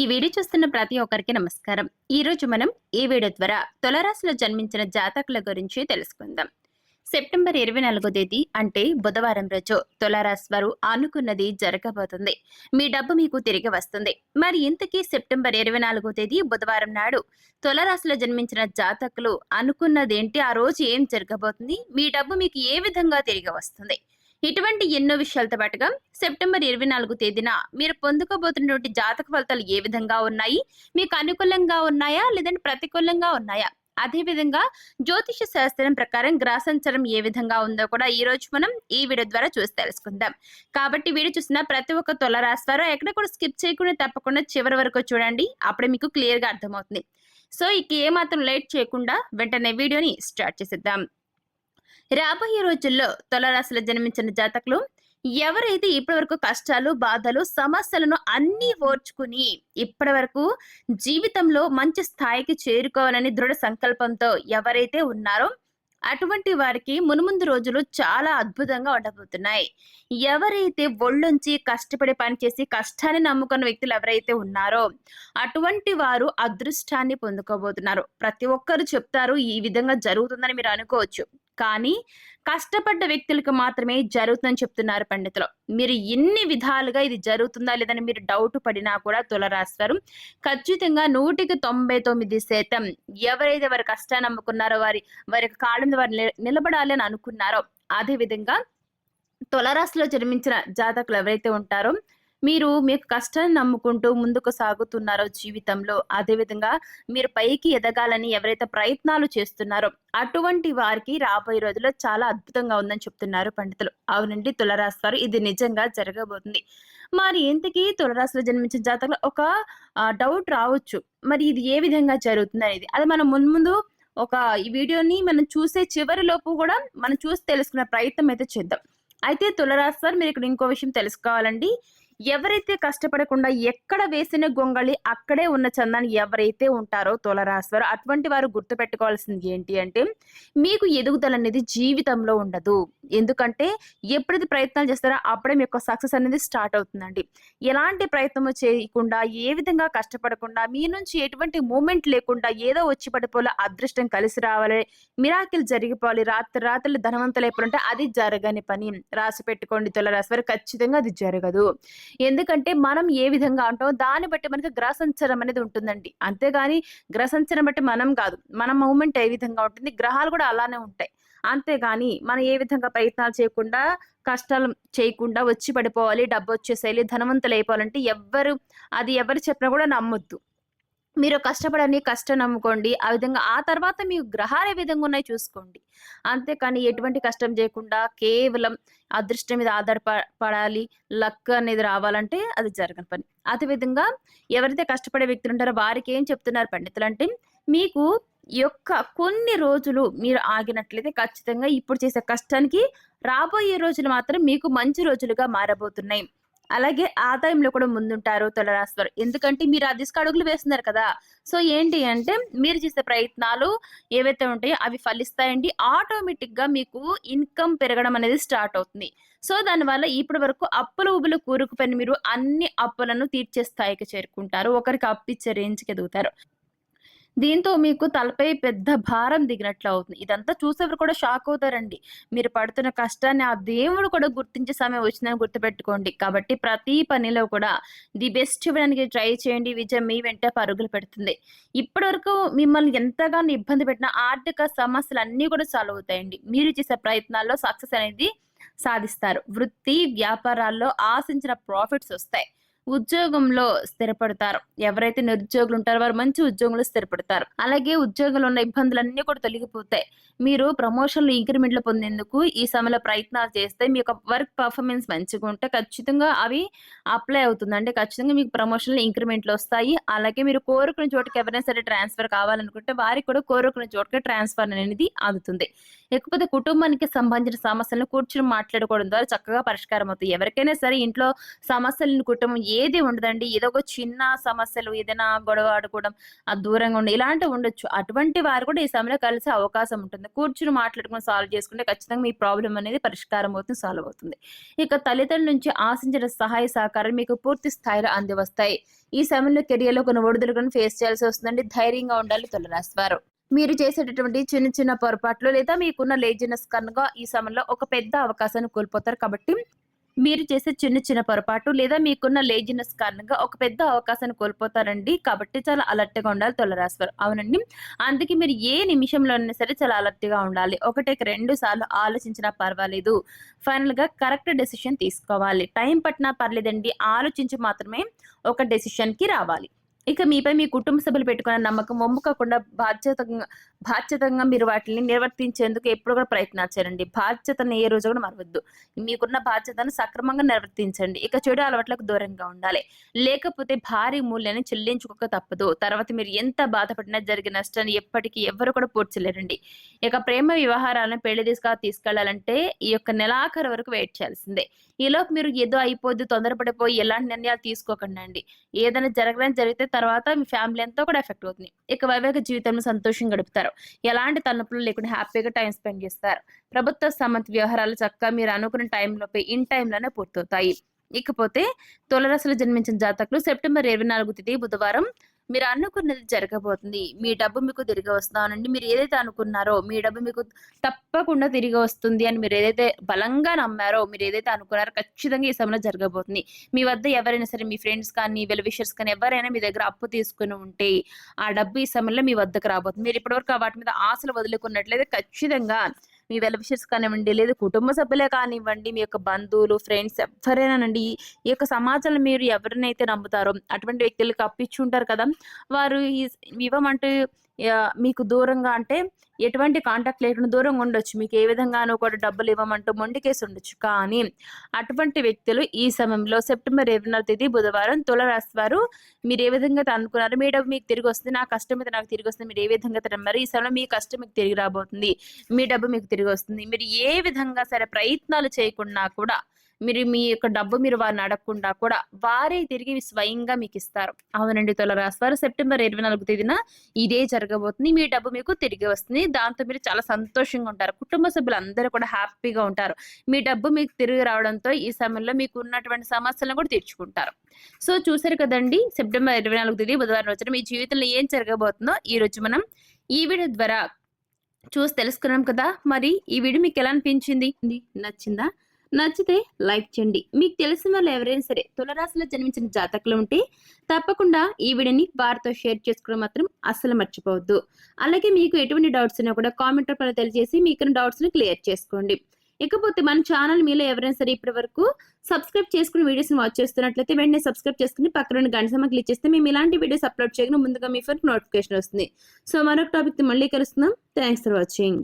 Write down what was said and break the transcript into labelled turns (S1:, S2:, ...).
S1: ఈ వీడియో చూస్తున్న ప్రతి ఒక్కరికి నమస్కారం. ఈ రోజు మనం ఈ వీడియో ద్వారా తులరాశిలో జన్మించిన జాతకుల గురించి తెలుసుకుందాం. సెప్టెంబర్ ఇరవై నాలుగో తేదీ అంటే బుధవారం రోజు తులారాశి వారు అనుకున్నది జరగబోతుంది. మీ డబ్బు మీకు తిరిగి వస్తుంది. మరి ఇంతకీ సెప్టెంబర్ ఇరవై నాలుగో తేదీ బుధవారం నాడు తులరాశిలో జన్మించిన జాతకులు అనుకున్నదేంటి? ఆ రోజు ఏం జరగబోతుంది? మీ డబ్బు మీకు ఏ విధంగా తిరిగి వస్తుంది? ఇటువంటి ఎన్నో విషయాలతో పాటుగా సెప్టెంబర్ ఇరవై నాలుగు తేదీన మీరు పొందుకోబోతున్నటువంటి జాతక ఫలితాలు ఏ విధంగా ఉన్నాయి? మీకు అనుకూలంగా ఉన్నాయా? లేదంటే ప్రతికూలంగా ఉన్నాయా? అదే విధంగా జ్యోతిష శాస్త్రం ప్రకారం గ్రహ సంచారం ఏ విధంగా ఉందో కూడా ఈ రోజు మనం ఈ వీడియో ద్వారా చూసి తెలుసుకుందాం. కాబట్టి వీడియో చూసిన ప్రతి ఒక్క తొల ఎక్కడ కూడా స్కిప్ చేయకుండా తప్పకుండా చివరి వరకు చూడండి. అప్పుడే మీకు క్లియర్గా అర్థమవుతుంది. సో ఇక ఏమాత్రం లేట్ చేయకుండా వెంటనే వీడియోని స్టార్ట్ చేసేద్దాం. రాబోయే రోజుల్లో తులరాశిలో జన్మించిన జాతకులు ఎవరైతే ఇప్పటివరకు కష్టాలు బాధలు సమస్యలను అన్నీ ఓర్చుకుని ఇప్పటి వరకు జీవితంలో మంచి స్థాయికి చేరుకోవాలని దృఢ సంకల్పంతో ఎవరైతే ఉన్నారో అటువంటి వారికి మునుముందు రోజులు చాలా అద్భుతంగా ఉండబోతున్నాయి. ఎవరైతే ఒళ్ళుంచి కష్టపడి పనిచేసి కష్టాన్ని నమ్ముకున్న వ్యక్తులు ఎవరైతే ఉన్నారో అటువంటి వారు అదృష్టాన్ని పొందుకోబోతున్నారు. ప్రతి ఒక్కరు చెప్తారు ఈ విధంగా జరుగుతుందని మీరు అనుకోవచ్చు. కానీ కష్టపడ్డ వ్యక్తులకు మాత్రమే జరుగుతుందని చెప్తున్నారు పండితులు. మీరు ఎన్ని విధాలుగా ఇది జరుగుతుందా లేదని మీరు డౌట్ పడినా కూడా తులరాస్తారు ఖచ్చితంగా నూటికి తొంభై తొమ్మిది శాతం ఎవరైతే వారి కష్టాన్ని నమ్ముకున్నారో వారి వారి కాళ్ళ వారు నిలబడాలని నిలబడాలి అని అనుకున్నారో అదే విధంగా తులరాశిలో జన్మించిన జాతకులు ఎవరైతే ఉంటారో మీరు మీకు కష్టాన్ని నమ్ముకుంటూ ముందుకు సాగుతున్నారో జీవితంలో అదేవిధంగా మీరు పైకి ఎదగాలని ఎవరైతే ప్రయత్నాలు చేస్తున్నారో అటువంటి వారికి రాబోయే రోజుల్లో చాలా అద్భుతంగా ఉందని చెప్తున్నారు పండితులు. అవునండి తులరాశి వారు ఇది నిజంగా జరగబోతుంది. మరి ఇంతకీ తులరాశిలో జన్మించిన జాతకలో ఒక డౌట్ రావచ్చు. మరి ఇది ఏ విధంగా జరుగుతుంది అనేది. అది మనం ముందు ముందు ఒక ఈ వీడియోని మనం చూసే చివరి లోపు కూడా మనం చూసి తెలుసుకునే ప్రయత్నం అయితే చేద్దాం. అయితే తులరాశి వారు మీరు ఇక్కడ ఇంకో విషయం తెలుసుకోవాలండి. ఎవరైతే కష్టపడకుండా ఎక్కడ వేసిన గొంగళి అక్కడే ఉన్న చందాన్ని ఎవరైతే ఉంటారో తులరాశివారు అటువంటి వారు గుర్తుపెట్టుకోవాల్సింది ఏంటి అంటే మీకు ఎదుగుదల అనేది జీవితంలో ఉండదు. ఎందుకంటే ఎప్పుడైతే ప్రయత్నాలు చేస్తారో అప్పుడే మీ యొక్క సక్సెస్ అనేది స్టార్ట్ అవుతుందండి. ఎలాంటి ప్రయత్నము చేయకుండా ఏ విధంగా కష్టపడకుండా మీ నుంచి ఎటువంటి మూమెంట్ లేకుండా ఏదో వచ్చి పడిపోలే అదృష్టం కలిసి రావాలి మిరాకిల్ జరిగిపోవాలి రాత్రి రాత్రులు ధనవంతులు ఎప్పుడంటే అది జరగని పని. రాసి పెట్టుకోండి తులరాశి వారు ఖచ్చితంగా అది జరగదు. ఎందుకంటే మనం ఏ విధంగా ఉంటామో దాన్ని బట్టి మనకి గ్రహసంచారం అనేది ఉంటుందండి. అంతేగాని గ్రహసంచారం బట్టి మనం కాదు మన మూమెంట్ ఏ విధంగా ఉంటుంది గ్రహాలు కూడా అలానే ఉంటాయి. అంతేగాని మనం ఏ విధంగా ప్రయత్నాలు చేయకుండా కష్టాలు చేయకుండా వచ్చి పడిపోవాలి డబ్బు వచ్చేసేయాలి ధనవంతులు అయిపోవాలంటే ఎవ్వరు అది ఎవరు చెప్పినా కూడా నమ్మొద్దు. మీరు కష్టపడని కష్టం నమ్ముకోండి. ఆ విధంగా ఆ తర్వాత మీ గ్రహాలు ఏ విధంగా ఉన్నాయి చూసుకోండి. అంతేకాని ఎటువంటి కష్టం చేయకుండా కేవలం అదృష్టం మీద ఆధారపడాలి లక్ అనేది రావాలంటే అది జరగని పని. అదే విధంగా ఎవరైతే కష్టపడే వ్యక్తులు ఉంటారో వారికి ఏం చెప్తున్నారు పండితులు అంటే మీకు యొక్క కొన్ని రోజులు మీరు ఆగినట్లయితే ఖచ్చితంగా ఇప్పుడు చేసే కష్టానికి రాబోయే రోజులు మాత్రం మీకు మంచి రోజులుగా మారబోతున్నాయి. అలాగే ఆదాయంలో కూడా ముందుంటారు తులరాశి వారు ఎందుకంటే మీరు అధిక అడుగులు వేస్తున్నారు కదా. సో ఏంటి అంటే మీరు చేసే ప్రయత్నాలు ఏవైతే ఉంటాయో అవి ఫలిస్తాయండి. ఆటోమేటిక్గా మీకు ఇన్కమ్ పెరగడం అనేది స్టార్ట్ అవుతుంది. సో దానివల్ల ఇప్పటి వరకు అప్పుల ఊబులు కూరుకుపోయిన మీరు అన్ని అప్పులను తీర్చే స్థాయికి చేరుకుంటారు. ఒకరికి అప్పిచ్చే రేంజ్కి ఎదుగుతారు. దీంతో మీకు తలపై పెద్ద భారం దిగినట్లు అవుతుంది. ఇదంతా చూసేవారు కూడా షాక్ అవుతారండి. మీరు పడుతున్న కష్టాన్ని ఆ దేవుడు కూడా గుర్తించే సమయం వచ్చిందని గుర్తుపెట్టుకోండి. కాబట్టి ప్రతి పనిలో కూడా ది బెస్ట్ ఇవ్వడానికి ట్రై చేయండి. విజయం మీ వెంట పరుగులు పెడుతుంది. ఇప్పటివరకు మిమ్మల్ని ఎంతగానో ఇబ్బంది పెట్టిన ఆర్థిక సమస్యలు అన్నీ కూడా సాల్వ్ అవుతాయండి. మీరు చేసే ప్రయత్నాల్లో సక్సెస్ అనేది సాధిస్తారు. వృత్తి వ్యాపారాల్లో ఆశించిన ప్రాఫిట్స్ వస్తాయి. ఉద్యోగంలో స్థిరపడతారు. ఎవరైతే నిరుద్యోగులు ఉంటారో వారు మంచి ఉద్యోగంలో స్థిరపడతారు. అలాగే ఉద్యోగంలో ఉన్న ఇబ్బందులన్నీ కూడా తొలగిపోతాయి. మీరు ప్రమోషన్లు ఇంక్రిమెంట్లు పొందేందుకు ఈ సమయంలో ప్రయత్నాలు చేస్తే మీ యొక్క వర్క్ పర్ఫార్మెన్స్ మంచిగా ఉంటే ఖచ్చితంగా అవి అప్లై అవుతుంది. అంటే ఖచ్చితంగా మీకు ప్రమోషన్లు ఇంక్రిమెంట్లు వస్తాయి. అలాగే మీరు కోరుకున్న చోటుకి ఎవరైనా సరే ట్రాన్స్ఫర్ కావాలనుకుంటే వారికి కూడా కోరుకున్న చోటుకి ట్రాన్స్ఫర్ అనేది అందుతుంది లేకపోతే కుటుంబానికి సంబంధించిన సమస్యలను కూర్చుని మాట్లాడుకోవడం ద్వారా చక్కగా పరిష్కారం అవుతాయి ఎవరికైనా సరే ఇంట్లో సమస్యలను కుటుంబం ఏది ఉండదండి. ఏదో ఒక చిన్న సమస్యలు ఏదైనా గొడవ ఆడుకోవడం ఆ దూరంగా ఉండి ఇలాంటివి ఉండొచ్చు. అటువంటి వారు కూడా ఈ సమయంలో కలిసే అవకాశం ఉంటుంది. కూర్చుని మాట్లాడుకుని సాల్వ్ చేసుకుంటే ఖచ్చితంగా మీ ప్రాబ్లం అనేది పరిష్కారం అవుతుంది సాల్వ్ అవుతుంది. ఇక తల్లిదండ్రుల నుంచి ఆశించిన సహాయ సహకారం మీకు పూర్తి స్థాయిలో అంది వస్తాయి ఈ సమయంలో కెరియర్లో కొన్ని ఒడిదుడుకులను ఫేస్ చేయాల్సి వస్తుందండి. ధైర్యంగా ఉండాలి తులరాశి వారు. మీరు చేసేటటువంటి చిన్న చిన్న పొరపాట్లు లేదా మీకున్న లేజినెస్ కనుక ఈ సమయంలో ఒక పెద్ద అవకాశాన్ని కోల్పోతారు కాబట్టి మీరు చేసే చిన్న చిన్న పొరపాటు లేదా మీకున్న లేజినెస్ కారణంగా ఒక పెద్ద అవకాశాన్ని కోల్పోతారండి. కాబట్టి చాలా అలర్ట్గా ఉండాలి తులరాశివారు అవునండి. అందుకే మీరు ఏ నిమిషంలో అయినా సరే చాలా అలర్ట్గా ఉండాలి. ఒకటికి రెండు సార్లు ఆలోచించినా పర్వాలేదు. ఫైనల్గా కరెక్ట్ డెసిషన్ తీసుకోవాలి. టైం పట్టినా పర్లేదండి. ఆలోచించి మాత్రమే ఒక డెసిషన్కి రావాలి. ఇక మీపై మీ కుటుంబ సభ్యులు పెట్టుకున్న నమ్మకం ఒమ్ముకోకుండా బాధ్యతంగా బాధ్యతంగా మీరు వాటిని నిర్వర్తించేందుకు ఎప్పుడు కూడా ప్రయత్నించారండి బాధ్యతను ఏ రోజు కూడా మరవద్దు. మీకున్న బాధ్యతను సక్రమంగా నిర్వర్తించండి. ఇక చెడు అలవాట్లకు దూరంగా ఉండాలి. లేకపోతే భారీ మూల్యాన్ని చెల్లించుకోక తప్పదు. తర్వాత మీరు ఎంత బాధపడినా జరిగిన నష్టాన్ని ఎప్పటికీ ఎవరు కూడా పూడ్చలేరండి ఇక ప్రేమ వ్యవహారాలను పెళ్ళి దిశగా తీసుకెళ్ళాలంటే ఈ యొక్క నెలాఖరు వరకు వెయిట్ చేయాల్సిందే. ఈలోపు మీరు ఏదో అయిపోద్ది తొందరపడిపోయి ఎలాంటి నిర్ణయాలు తీసుకోకండి అండి ఏదైనా జరగడం జరిగితే తర్వాత మీ ఫ్యామిలీ అంతా కూడా ఎఫెక్ట్ అవుతుంది. ఇక వైవాహిక జీవితంలో సంతోషం గడుపుతారు. ఎలాంటి తలనొప్పులు లేకుండా హ్యాపీగా టైం స్పెండ్ చేస్తారు. ప్రభుత్వ సంబంధ వ్యవహారాలు చక్కగా మీరు అనుకున్న టైంలోపై ఇన్ టైంలోనే పూర్తవుతాయి. ఇకపోతే తులరాశిలో జన్మించిన జాతకులు సెప్టెంబర్ ఇరవై నాలుగు తేదీ బుధవారం మీరు అనుకున్నది జరగబోతుంది. మీ డబ్బు మీకు తిరిగి వస్తానండి మీరు ఏదైతే అనుకున్నారో మీ డబ్బు మీకు తప్పకుండా తిరిగి వస్తుంది అని మీరు ఏదైతే బలంగా నమ్మారో మీరు ఏదైతే అనుకున్నారో ఖచ్చితంగా ఈ సమయంలో జరగబోతుంది. మీ వద్ద ఎవరైనా సరే మీ ఫ్రెండ్స్ కానీ వెల్ విషర్స్ కానీ ఎవరైనా మీ దగ్గర అప్పు తీసుకుని ఉంటే ఆ డబ్బు ఈ సమయంలో మీ వద్దకు రాబోతుంది. మీరు ఇప్పటివరకు వాటి మీద ఆశలు వదులుకున్నట్లయితే ఖచ్చితంగా మీ వెల్ విషర్స్ కానివ్వండి లేదా కుటుంబ సభ్యులే కానివ్వండి మీ యొక్క బంధువులు ఫ్రెండ్స్ ఎవరైనానండి ఈ యొక్క సమాజంలో మీరు ఎవరినైతే నమ్ముతారో అటువంటి వ్యక్తులకు అప్పిచ్చి ఉంటారు కదా వారు ఇవ్వమంటూ మీకు దూరంగా అంటే ఎటువంటి కాంటాక్ట్ లేకుండా దూరంగా ఉండొచ్చు. మీకు ఏ విధంగానూ కూడా డబ్బులు ఇవ్వమంటూ మొండికేసి ఉండొచ్చు. కానీ అటువంటి వ్యక్తులు ఈ సమయంలో సెప్టెంబర్ ఇరవై తేదీ బుధవారం తులరాశి వారు మీరు ఏ విధంగా అనుకున్నారు? మీ డబ్బు మీకు తిరిగి వస్తుంది. నా కష్టం మీద నాకు తిరిగి వస్తుంది. మీరు ఏ విధంగా అయితే ఈ సమయంలో మీ కష్టం మీకు తిరిగి రాబోతుంది. మీ డబ్బు మీకు తిరిగి వస్తుంది. మీరు ఏ విధంగా సరే ప్రయత్నాలు చేయకుండా కూడా మీరు మీ యొక్క డబ్బు మీరు వారిని అడగకుండా కూడా వారే తిరిగి స్వయంగా మీకు ఇస్తారు. అవునండి తులరాశి వారు సెప్టెంబర్ ఇరవై నాలుగు తేదీన ఇదే జరగబోతుంది. మీ డబ్బు మీకు తిరిగి వస్తుంది. దాంతో మీరు చాలా సంతోషంగా ఉంటారు. కుటుంబ సభ్యులు అందరూ కూడా హ్యాపీగా ఉంటారు. మీ డబ్బు మీకు తిరిగి రావడంతో ఈ సమయంలో మీకు ఉన్నటువంటి సమస్యలను కూడా తీర్చుకుంటారు. సో చూసారు కదండి సెప్టెంబర్ ఇరవై నాలుగు తేదీ బుధవారం రోజున మీ జీవితంలో ఏం జరగబోతుందో ఈ రోజు మనం ఈ వీడియో ద్వారా చూసి తెలుసుకున్నాం కదా. మరి ఈ వీడియో మీకు ఎలా అనిపించింది? నచ్చిందా? నచ్చితే లైక్ చేయండి. మీకు తెలిసిన వాళ్ళు ఎవరైనా సరే తులరాశిలో జన్మించిన జాతకులు ఉంటే తప్పకుండా ఈ వీడియోని వారితో షేర్ చేసుకోవడం మాత్రం అస్సలు మర్చిపోవద్దు. అలాగే మీకు ఎటువంటి డౌట్స్ ఉన్నా కూడా కామెంట్ రూపంలో తెలియజేసి మీకు డౌట్స్ని క్లియర్ చేసుకోండి. ఇకపోతే మన ఛానల్ మీలో ఎవరైనా సరే ఇప్పటి వరకు సబ్స్క్రైబ్ చేసుకుని వీడియోస్ని వాచ్ చేస్తున్నట్లయితే వెంటనే సబ్స్క్రైబ్ చేసుకుని పక్కన గంట సమ క్లిక్ చేస్తే మేము ఇలాంటి వీడియోస్ అప్లోడ్ చేయగానే ముందుగా మీ ఫోన్ నోటిఫికేషన్ వస్తుంది. సో మరొక టాపిక్ మళ్ళీ కలుస్తున్నాం. Thanks for watching.